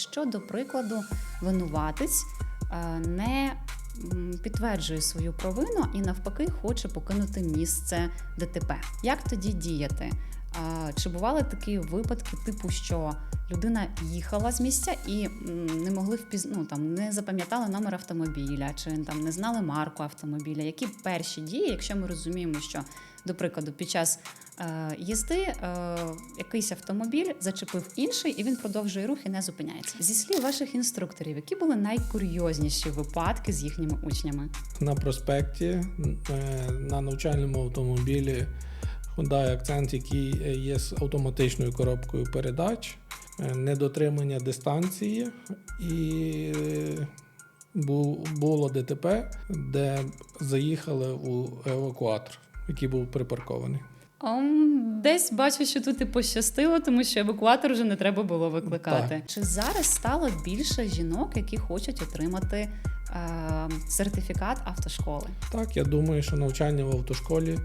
якщо, до прикладу, винуватець е, не підтверджує свою провину і навпаки хоче покинути місце ДТП. Як тоді діяти? Чи бували такі випадки, типу, що людина їхала з місця і не могли впіз... ну, там, не запам'ятали номер автомобіля, чи там не знали марку автомобіля? Які перші дії, якщо ми розуміємо, що, до прикладу, під час е, їзди е, якийсь автомобіль зачепив інший, і він продовжує рух і не зупиняється. Зі слів ваших інструкторів, які були найкурйозніші випадки з їхніми учнями? На проспекті е, на навчальному автомобілі Hyundai Accent, який є з автоматичною коробкою передач, недотримання дистанції і було ДТП, де заїхали у евакуатор, який був припаркований. Ом, Десь бачу, що тут і пощастило, тому що евакуатор вже не треба було викликати. Чи зараз стало більше жінок, які хочуть отримати е, сертифікат автошколи? Так, я думаю, що навчання в автошколі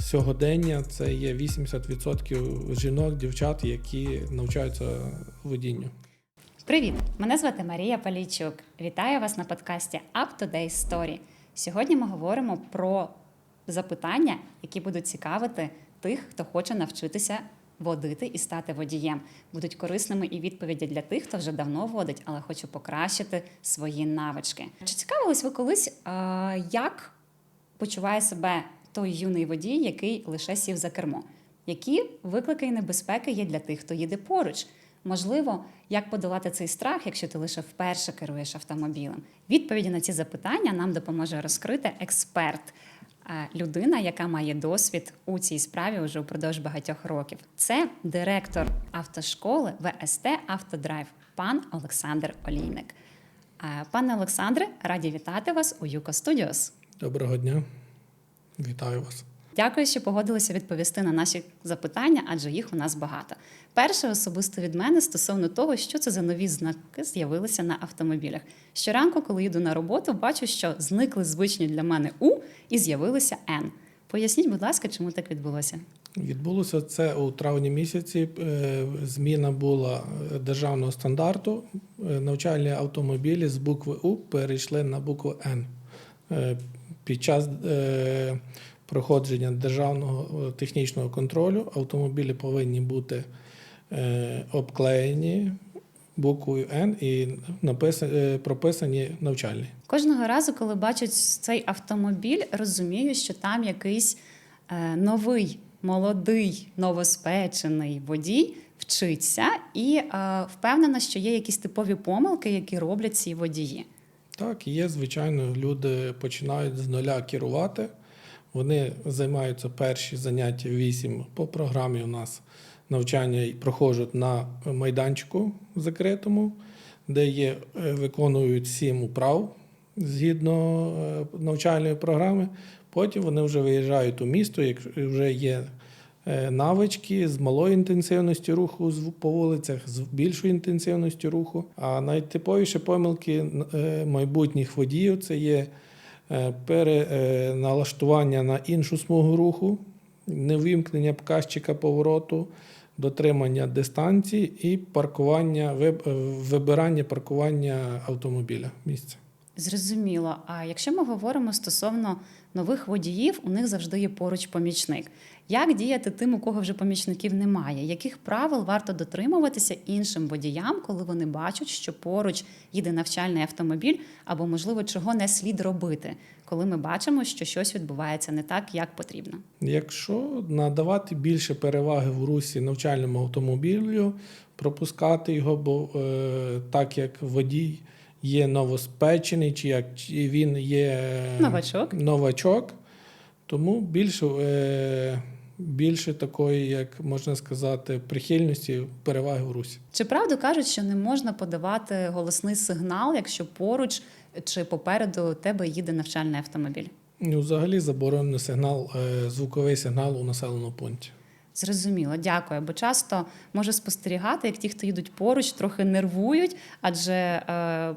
сьогодення це є 80% жінок, дівчат, які навчаються водінню. Привіт! Мене звати Марія Палійчук. Вітаю вас на подкасті Up to Date Story. Сьогодні ми говоримо про запитання, які будуть цікавити тих, хто хоче навчитися водити і стати водієм. Будуть корисними і відповіді для тих, хто вже давно водить, але хоче покращити свої навички. Чи цікавились ви колись, е, як почуває себе той юний водій, який лише сів за кермо? Які виклики і небезпеки є для тих, хто їде поруч? Можливо, як подолати цей страх, якщо ти лише вперше керуєш автомобілем? Відповіді на ці запитання нам допоможе розкрити експерт, людина, яка має досвід у цій справі вже упродовж багатьох років. Це директор автошколи ВСТ Автодрайв, пан Олександр Олійник. Е, Пане Олександре, раді вітати вас у Юко Студіос. Доброго дня, вітаю вас. Дякую, що погодилися відповісти на наші запитання, адже їх у нас багато. Перше особисто від мене стосовно того, що це за нові знаки з'явилися на автомобілях. Щоранку, коли їду на роботу, бачу, що зникли звичні для мене У і з'явилося Н. Поясніть, будь ласка, чому так відбулося? Відбулося це у травні місяці. Е, Зміна була державного стандарту. Е, Навчальні автомобілі з букви У перейшли на букву Н. Е, Під час проходження державного е, технічного контролю автомобілі повинні бути е, обклеєні буквою Н і написані, е, прописані навчальні. Кожного разу, коли бачу цей автомобіль, розумію, що там якийсь новий, молодий, новоспечений водій вчиться і е, впевнена, що є якісь типові помилки, які роблять ці водії. Так, є, звичайно, люди починають з нуля керувати. Вони займаються перші заняття 8 по програмі. У нас навчання проходять на майданчику закритому, де є, е, виконують 7 управ згідно е, навчальної програми. Потім вони вже виїжджають у місто, як вже є е, навички з малою інтенсивністю руху по вулицях, з більшою інтенсивністю руху. А найтиповіші помилки майбутніх водіїв це є переналаштування на іншу смугу руху, невимкнення показчика повороту, дотримання дистанції і паркування, е, вибирання паркування автомобіля місця. Зрозуміло. А якщо ми говоримо стосовно нових водіїв, у них завжди є поруч помічник. Як діяти тим, у кого вже помічників немає? Яких правил варто дотримуватися іншим водіям, коли вони бачать, що поруч їде навчальний автомобіль, або можливо чого не слід робити, коли ми бачимо, що щось відбувається не так, як потрібно? Якщо надавати більше переваги в русі навчальному автомобілю, пропускати його, бо е, так як водій є новоспечений, чи як чи він є Новачок. новачок, тому більше, е, більше такої, як можна сказати, прихильності переваги в русі. Чи правду кажуть, що не можна подавати голосний сигнал, якщо поруч чи попереду тебе їде навчальний автомобіль? Ну, взагалі заборонений сигнал, е, звуковий сигнал у населеному пункті. Зрозуміло, дякую. Бо часто можу спостерігати, як ті, хто їдуть поруч, трохи нервують, адже е,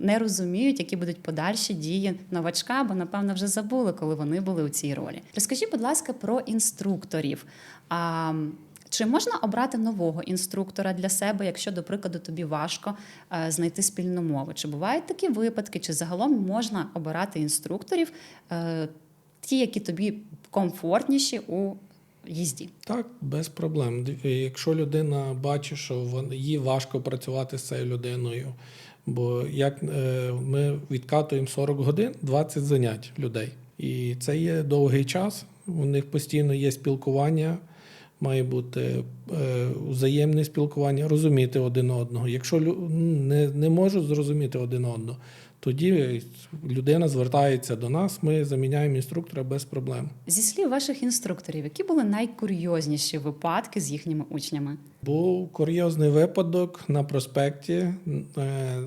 не розуміють, які будуть подальші дії новачка, бо напевно вже забули, коли вони були у цій ролі. Розкажіть, будь ласка, про інструкторів. А, Чи можна обрати нового інструктора для себе, якщо, до прикладу, тобі важко е, знайти спільну мову? Чи бувають такі випадки, чи загалом можна обирати інструкторів, е, ті, які тобі комфортніші у їзді? Так, без проблем. Якщо людина бачить, що їй важко працювати з цією людиною, бо як е, ми відкатуємо 40 годин, 20 занять людей. І це є довгий час. У них постійно є спілкування, має бути е, взаємне спілкування, розуміти один одного. Якщо не, не можуть зрозуміти один одного, тоді людина звертається до нас, ми заміняємо інструктора без проблем. Зі слів ваших інструкторів, які були найкурйозніші випадки з їхніми учнями? Був курйозний випадок на проспекті е,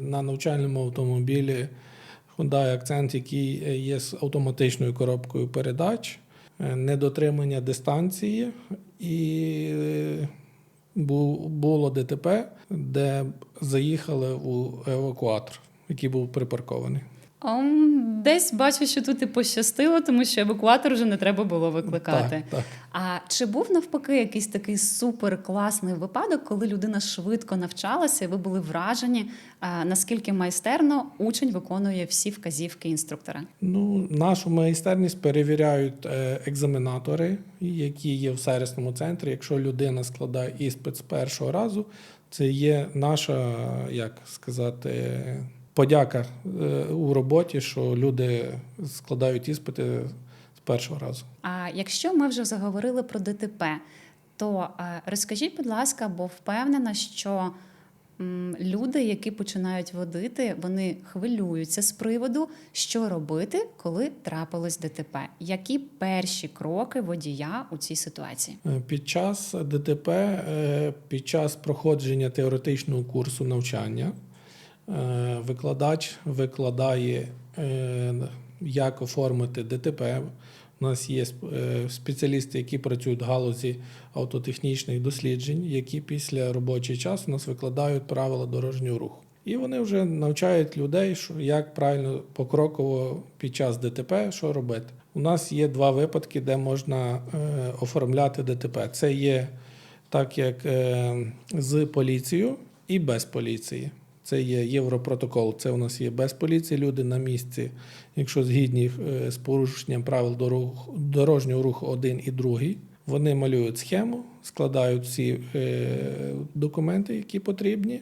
на навчальному автомобілі Hyundai Accent, який є з автоматичною коробкою передач, е, недотримання дистанції, і е, було ДТП, де заїхали у евакуатор, який був припаркований. Ом, Десь бачу, що тут і пощастило, тому що евакуатор вже не треба було викликати. Так, так. А чи був навпаки якийсь такий суперкласний випадок, коли людина швидко навчалася, і ви були вражені, а, наскільки майстерно учень виконує всі вказівки інструктора? Ну, нашу майстерність перевіряють е, екзаменатори, які є в сервісному центрі. Якщо людина складає іспит з першого разу, це є наша, як сказати, подяка е, у роботі, що люди складають іспити з першого разу. А якщо ми вже заговорили про ДТП, то е, розкажіть, будь ласка, бо впевнена, що люди, які починають водити, вони хвилюються з приводу, що робити, коли трапилось ДТП. Які перші кроки водія у цій ситуації? Е, Під час ДТП, під час проходження теоретичного курсу навчання, викладач викладає, е, як оформити ДТП. У нас є е, спеціалісти, які працюють в галузі автотехнічних досліджень, які після робочого часу у нас викладають правила дорожнього руху. І вони вже навчають людей, як правильно покроково під час ДТП що робити. У нас є два випадки, де можна е, оформляти ДТП. Це є так, як е, з поліцією і без поліції. Це є Європротокол. Це у нас є без поліції. Люди на місці, якщо згідні е, з порушенням правил дорожнього руху один і другий, вони малюють схему, складають всі е, документи, які потрібні,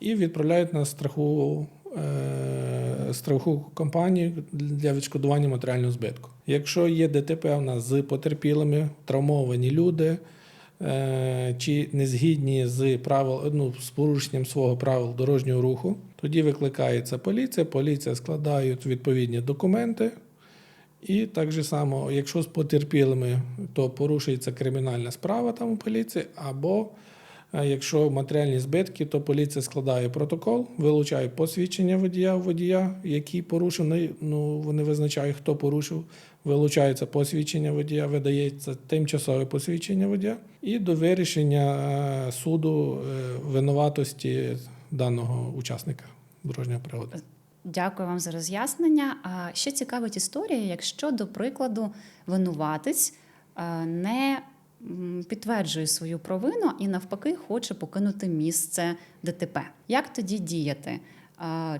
і відправляють на страхову, е, страхову компанію для відшкодування матеріального збитку. Якщо є ДТП у нас з потерпілими, травмовані люди. Е, Чи не згідні з правил ну, з порушенням свого правил дорожнього руху, тоді викликається поліція. Поліція складає відповідні документи, і так же само, якщо з потерпілими, то порушується кримінальна справа там у поліції, або якщо матеріальні збитки, то поліція складає протокол, вилучає посвідчення водія водія, який порушив. ну, Ну вони визначають, хто порушив. Вилучається посвідчення водія, видається тимчасове посвідчення водія, і до вирішення е, суду е, винуватості даного учасника дорожнього пригоди. Дякую вам за роз'яснення. А ще цікавить історія, якщо, до прикладу, винуватець е, не підтверджує свою провину і навпаки хоче покинути місце ДТП. Як тоді діяти?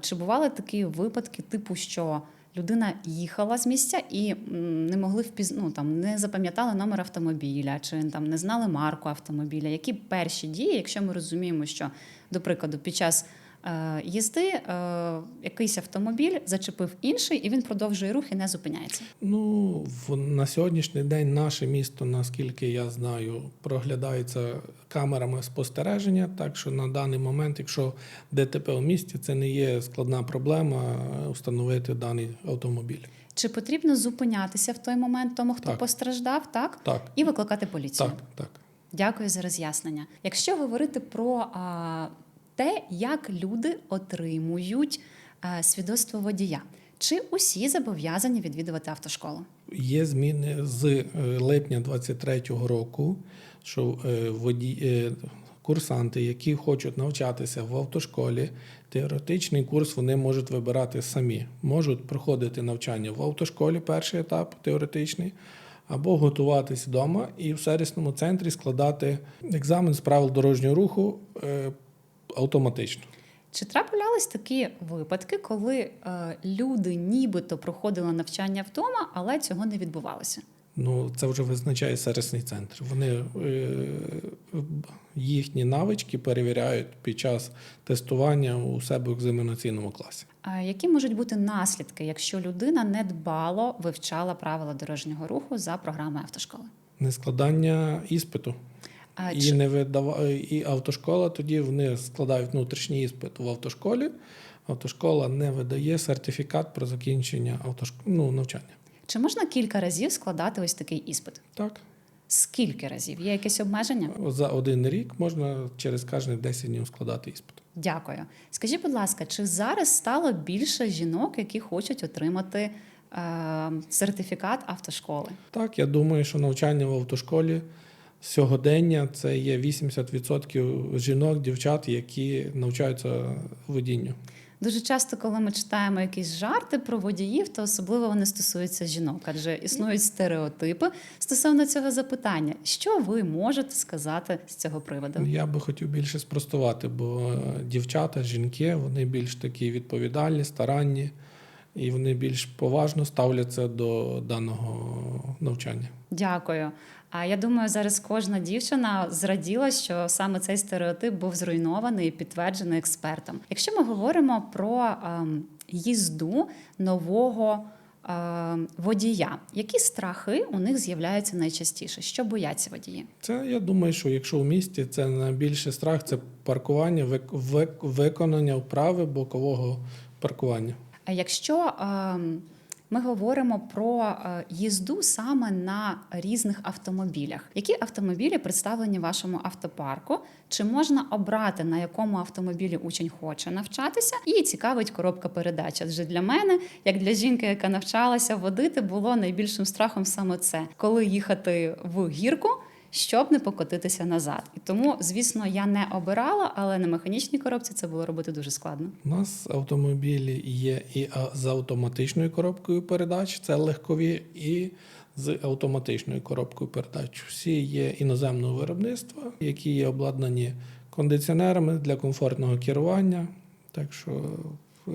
Чи бували такі випадки, типу, що людина їхала з місця і не могли впіз... ну, там, не запам'ятали номер автомобіля, чи там не знали марку автомобіля? Які перші дії, якщо ми розуміємо, що, до прикладу, під час їзди е, якийсь автомобіль зачепив інший, і він продовжує рух і не зупиняється. Ну, в, на сьогоднішній день наше місто, наскільки я знаю, проглядається камерами спостереження. Так що на даний момент, якщо ДТП у місті, це не є складна проблема е, встановити даний автомобіль. Чи потрібно зупинятися в той момент тому, хто Так. постраждав, так? Так, І викликати поліцію? так, так. Дякую за роз'яснення. Якщо говорити про а, те, як люди отримують а, свідоцтво водія, чи усі зобов'язані відвідувати автошколу? Є зміни з е, липня 23-го року, що е, воді... е, курсанти, які хочуть навчатися в автошколі, теоретичний курс вони можуть вибирати самі. Можуть проходити навчання в автошколі, перший етап теоретичний, або готуватись вдома і в сервісному центрі складати екзамен з правил дорожнього руху е, автоматично. Чи траплялись такі випадки, коли е, люди нібито проходили навчання вдома, але цього не відбувалося? Ну, це вже визначає сервісний центр. Вони е, їхні навички перевіряють під час тестування у себе в екзаменаційному класі. А які можуть бути наслідки, якщо людина недбало вивчала правила дорожнього руху за програмою автошколи? Нескладання іспиту. А І чи- не видава... і автошкола тоді вони складають внутрішній іспит в автошколі. Автошкола не видає сертифікат про закінчення автошк... ну, навчання. Чи можна кілька разів складати ось такий іспит? Так, Скільки разів? Є якесь обмеження? за один рік можна через кожні 10 днів складати іспит. Дякую. Скажіть, будь ласка, чи зараз стало більше жінок, які хочуть отримати е, сертифікат автошколи? Так, я думаю, що навчання в автошколі сьогодення це є 80% жінок, дівчат, які навчаються водінню. Дуже часто, коли ми читаємо якісь жарти про водіїв, то особливо вони стосуються жінок, адже існують стереотипи стосовно цього запитання. Що ви можете сказати з цього приводу? Я би хотів більше спростувати, бо дівчата, жінки, вони більш такі відповідальні, старанні, і вони більш поважно ставляться до даного навчання. Дякую. А я думаю, зараз кожна дівчина зраділа, що саме цей стереотип був зруйнований і підтверджений експертом. Якщо ми говоримо про ем, їзду нового ем, водія, які страхи у них з'являються найчастіше? Що бояться водії? Це я думаю, що якщо в місті це найбільший страх це паркування, вик- вик- виконання вправи бокового паркування. А якщо ем, ми говоримо про е, їзду саме на різних автомобілях, які автомобілі представлені в вашому автопарку? Чи можна обрати на якому автомобілі учень хоче навчатися? І цікавить коробка передач. Адже для мене, як для жінки, яка навчалася водити, було найбільшим страхом саме це, коли їхати в гірку. Щоб не покотитися назад, і тому, звісно, я не обирала, але на механічній коробці це було робити дуже складно. У нас автомобілі є і з автоматичною коробкою передач, це легкові, і з автоматичною коробкою передач. Всі є іноземного виробництва, які є обладнані кондиціонерами для комфортного керування. Так що е,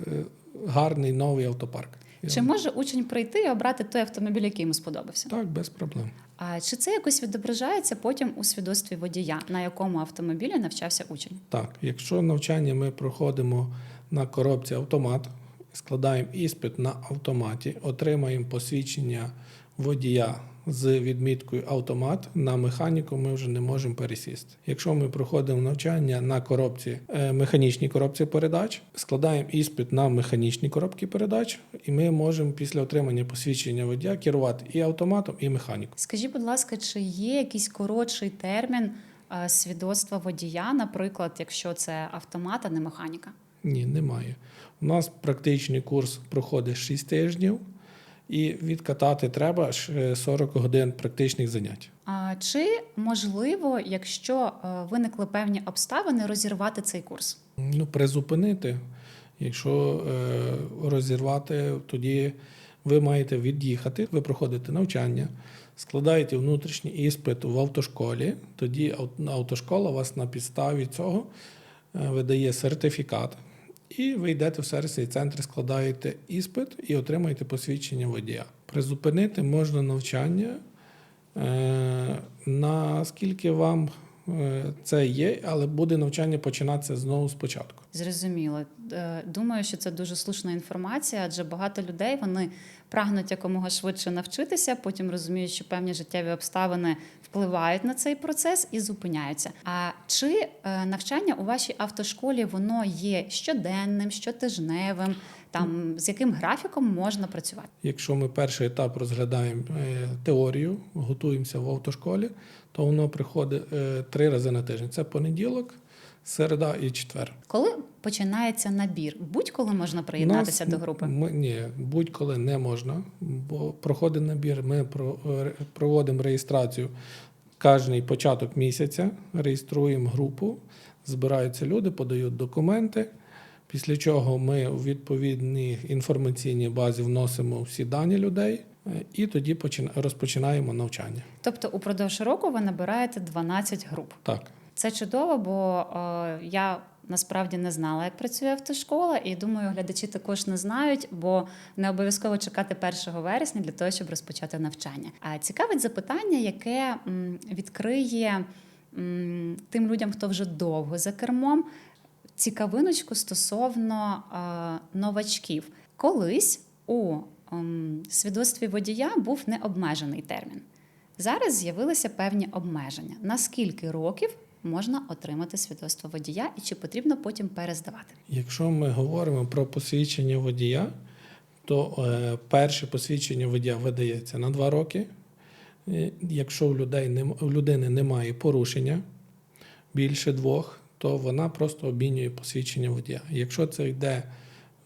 гарний новий автопарк. Чи може учень прийти і обрати той автомобіль, який йому сподобався? Так, без проблем. А чи це якось відображається потім у свідоцтві водія, на якому автомобілі навчався учень? Так, якщо навчання ми проходимо на коробці автомат, складаємо іспит на автоматі, отримаємо посвідчення водія з відміткою автомат, на механіку ми вже не можемо пересісти. Якщо ми проходимо навчання на коробці е, механічній коробці передач, складаємо іспит на механічній коробці передач, і ми можемо після отримання посвідчення водія керувати і автоматом, і механікою. Скажіть, будь ласка, чи є якийсь коротший термін е, свідоцтва водія, наприклад, якщо це автомат, а не механіка? Ні, немає. У нас практичний курс проходить 6 тижнів, і відкатати треба ж 40 годин практичних занять. А чи можливо, якщо е, виникли певні обставини, розірвати цей курс? Ну, призупинити. Якщо е, розірвати, тоді ви маєте від'їхати, ви проходите навчання, складаєте внутрішній іспит в автошколі, тоді автошкола вас на підставі цього е, видає сертифікат. І ви йдете в сервісний центр, складаєте іспит і отримаєте посвідчення водія. Призупинити можна навчання, е, наскільки вам це є, але буде навчання починатися знову спочатку. Зрозуміло. Е, Думаю, що це дуже слушна інформація, адже багато людей вони прагнуть якомога швидше навчитися, потім розуміють, що певні життєві обставини впливають на цей процес і зупиняються. А чи е, навчання у вашій автошколі воно є щоденним, щотижневим? Там з яким графіком можна працювати? Якщо ми перший етап розглядаємо е, теорію, готуємося в автошколі, то воно приходить е, три рази на тиждень. Це понеділок, середа і четвер. Коли починається набір? Будь-коли можна приєднатися нас до групи? Ми, ні, будь-коли не можна, бо проходить набір. Ми е, проводимо реєстрацію кожний початок місяця, реєструємо групу, збираються люди, подають документи. Після чого ми у відповідній інформаційній базі вносимо всі дані людей Е, І тоді почина- розпочинаємо навчання. Тобто, упродовж року ви набираєте 12 груп. Так. Це чудово, бо е, я насправді не знала, як працює автошкола, і думаю, глядачі також не знають, бо не обов'язково чекати 1 вересня для того, щоб розпочати навчання. А цікавить запитання, яке м, відкриє тим людям, хто вже довго за кермом, цікавиночку стосовно е, новачків. Колись у ем, свідоцтві водія був необмежений термін. Зараз з'явилися певні обмеження. На скільки років можна отримати свідоцтво водія і чи потрібно потім перездавати? Якщо ми говоримо про посвідчення водія, то е, перше посвідчення водія видається на два роки. Е, Якщо у, людей у людини немає порушення більше двох, то вона просто обмінює посвідчення водія. Якщо це йде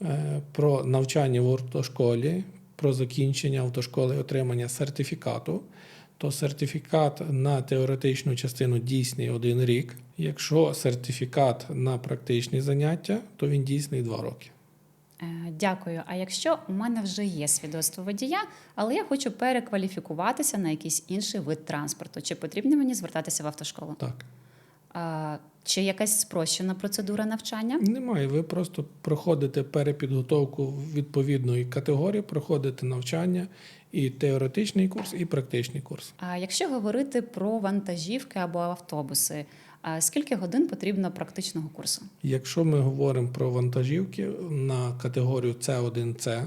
е, про навчання в автошколі, про закінчення автошколи отримання сертифікату, то сертифікат на теоретичну частину дійсний один рік. Якщо сертифікат на практичні заняття, то він дійсний два роки. Е, Дякую. А якщо у мене вже є свідоцтво водія, але я хочу перекваліфікуватися на якийсь інший вид транспорту, чи потрібно мені звертатися в автошколу? Так. Чи якась спрощена процедура навчання? Немає. Ви просто проходите перепідготовку відповідної категорії, проходите навчання і теоретичний курс, і практичний курс. А якщо говорити про вантажівки або автобуси, а скільки годин потрібно практичного курсу? Якщо ми говоримо про вантажівки на категорію С1С,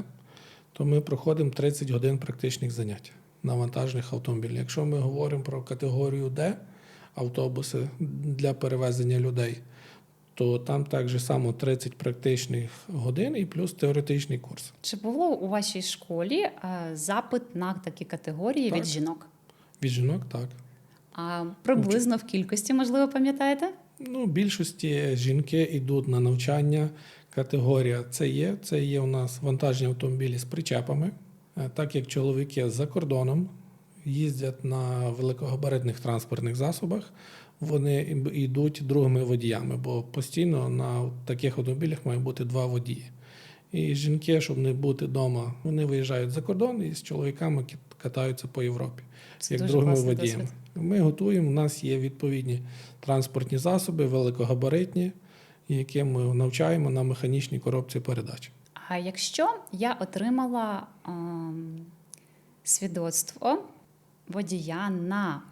то ми проходимо 30 годин практичних занять на вантажних автомобілях. Якщо ми говоримо про категорію Д автобуси для перевезення людей, то там так же само 30 практичних годин і плюс теоретичний курс. Чи було у вашій школі е, запит на такі категорії Так. від жінок? Від жінок так. А приблизно в кількості, можливо, пам'ятаєте? Ну, в більшості жінки йдуть на навчання. Категорія це є. Це є у нас вантажні автомобілі з причепами. Е, Так як чоловіки за кордоном їздять на великогабаритних транспортних засобах, вони йдуть другими водіями, бо постійно на таких автомобілях має бути два водії. І жінки, щоб не бути вдома, вони виїжджають за кордон і з чоловіками катаються по Європі Це як другими водіями. досвід. Ми готуємо. У нас є відповідні транспортні засоби, великогабаритні, які ми навчаємо на механічній коробці передач. А якщо я отримала ем, свідоцтво водія на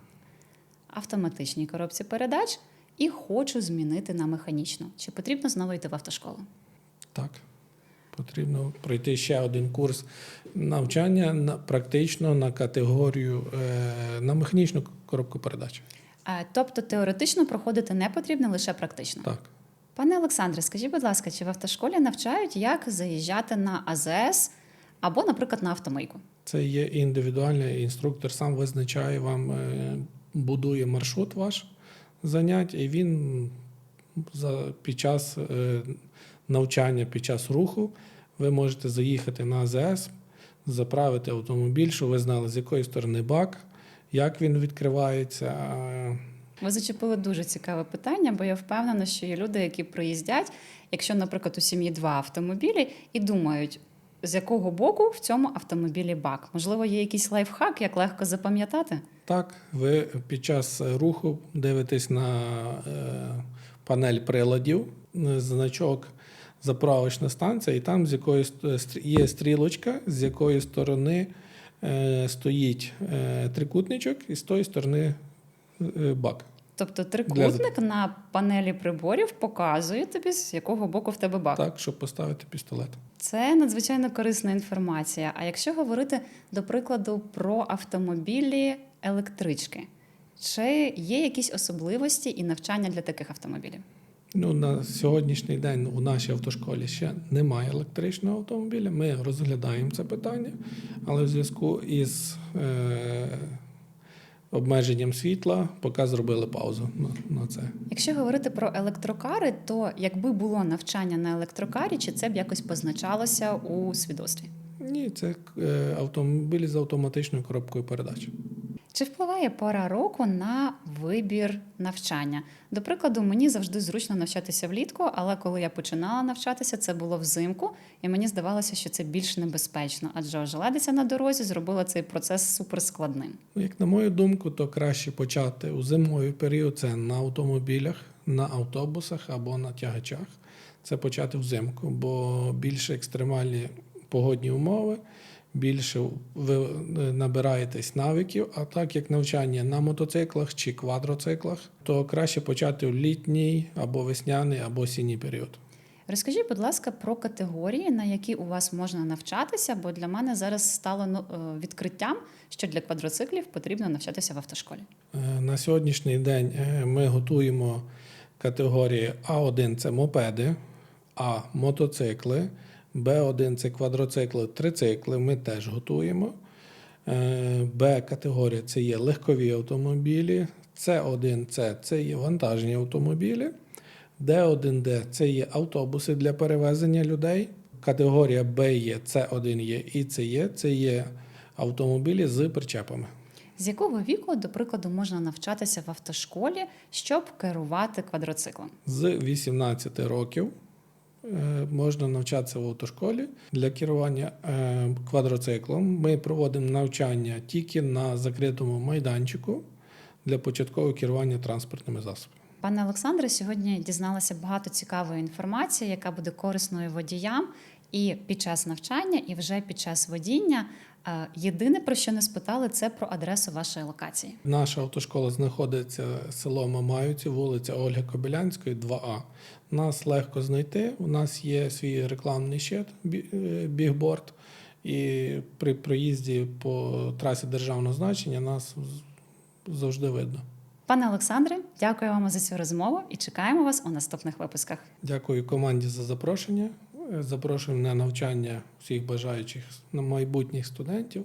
автоматичній коробці передач і хочу змінити на механічну, чи потрібно знову йти в автошколу? Так. Потрібно пройти ще один курс навчання на практично на категорію е, на механічну коробку передач. Е, Тобто теоретично проходити не потрібно, лише практично. Так. Пане Олександре, скажіть, будь ласка, чи в автошколі навчають, як заїжджати на АЗС або, наприклад, на автомийку? Це є індивідуальний інструктор, сам визначає вам, е, будує маршрут ваш занять, і він за, під час е, навчання, під час руху, ви можете заїхати на АЗС, заправити автомобіль, щоб ви знали, з якої сторони бак, як він відкривається. Ви зачепили дуже цікаве питання, бо я впевнена, що є люди, які приїздять, якщо, наприклад, у сім'ї два автомобілі, і думають, з якого боку в цьому автомобілі бак. Можливо, є якийсь лайфхак, як легко запам'ятати? Так, ви під час руху дивитесь на е, панель приладів, е, значок заправочна станція, і там з якої є стрілочка, з якої сторони е, стоїть е, трикутничок, і з тої сторони е, бак. Тобто трикутник на панелі приборів показує тобі, з якого боку в тебе бак. Так, щоб поставити пістолет. Це надзвичайно корисна інформація. А якщо говорити, до прикладу, про автомобілі електрички, чи є якісь особливості і навчання для таких автомобілів? Ну, на сьогоднішній день у нашій автошколі ще немає електричного автомобіля. Ми розглядаємо це питання, але в зв'язку із е, обмеженням світла поки зробили паузу на, на це. Якщо говорити про електрокари, то якби було навчання на електрокарі, чи це б якось позначалося у свідоцтві? Ні, це е, автомобілі з автоматичною коробкою передач. Чи впливає пора року на вибір навчання? До прикладу, мені завжди зручно навчатися влітку, але коли я починала навчатися, це було взимку, і мені здавалося, що це більш небезпечно, адже ожеледиця на дорозі зробила цей процес суперскладним. Ну, Як на мою думку, то краще почати у зимовий період це на автомобілях, на автобусах або на тягачах. Це почати взимку, бо більше екстремальні погодні умови, більше ви е, набираєтесь навиків. А так як навчання на мотоциклах чи квадроциклах, то краще почати в літній або весняний, або осінній період. Розкажіть, будь ласка, про категорії, на які у вас можна навчатися, бо для мене зараз стало ну, е, відкриттям, що для квадроциклів потрібно навчатися в автошколі. Е, На сьогоднішній день ми готуємо категорії А1 це мопеди, А мотоцикли, Б1 це квадроцикли, трицикли. Ми теж готуємо. Е, Б категорія це є легкові автомобілі, С1 це, це є вантажні автомобілі, Д1Д це є автобуси для перевезення людей. Категорія Б є, С1 є і С є, це є автомобілі з причепами. З якого віку, до прикладу, можна навчатися в автошколі, щоб керувати квадроциклом? З 18 років можна навчатися в автошколі для керування е, квадроциклом. Ми проводимо навчання тільки на закритому майданчику для початкового керування транспортними засобами. Пане Олександре, сьогодні дізналася багато цікавої інформації, яка буде корисною водіям і під час навчання, і вже під час водіння. Е, Єдине, про що не спитали, це про адресу вашої локації. Наша автошкола знаходиться село Мамаївці, вулиця Ольги Кобилянської, 2А. Нас легко знайти. У нас є свій рекламний щит, е, бігборд, і при проїзді по трасі державного значення нас завжди видно. Пане Олександре, дякую вам за цю розмову і чекаємо вас у наступних випусках. Дякую команді за запрошення. Запрошуємо на навчання всіх бажаючих майбутніх студентів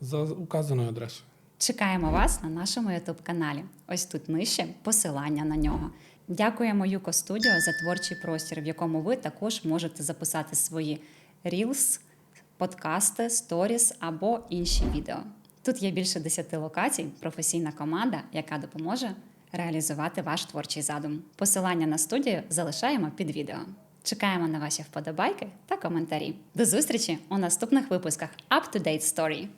за указаною адресою. Чекаємо вас на нашому youtube каналі. Ось тут нижче посилання на нього. Дякуємо Юко Студіо за творчий простір, в якому ви також можете записати свої Reels, подкасти, сторіс або інші відео. Тут є більше 10 локацій, професійна команда, яка допоможе реалізувати ваш творчий задум. Посилання на студію залишаємо під відео. Чекаємо на ваші вподобайки та коментарі. До зустрічі у наступних випусках Up to Date Story.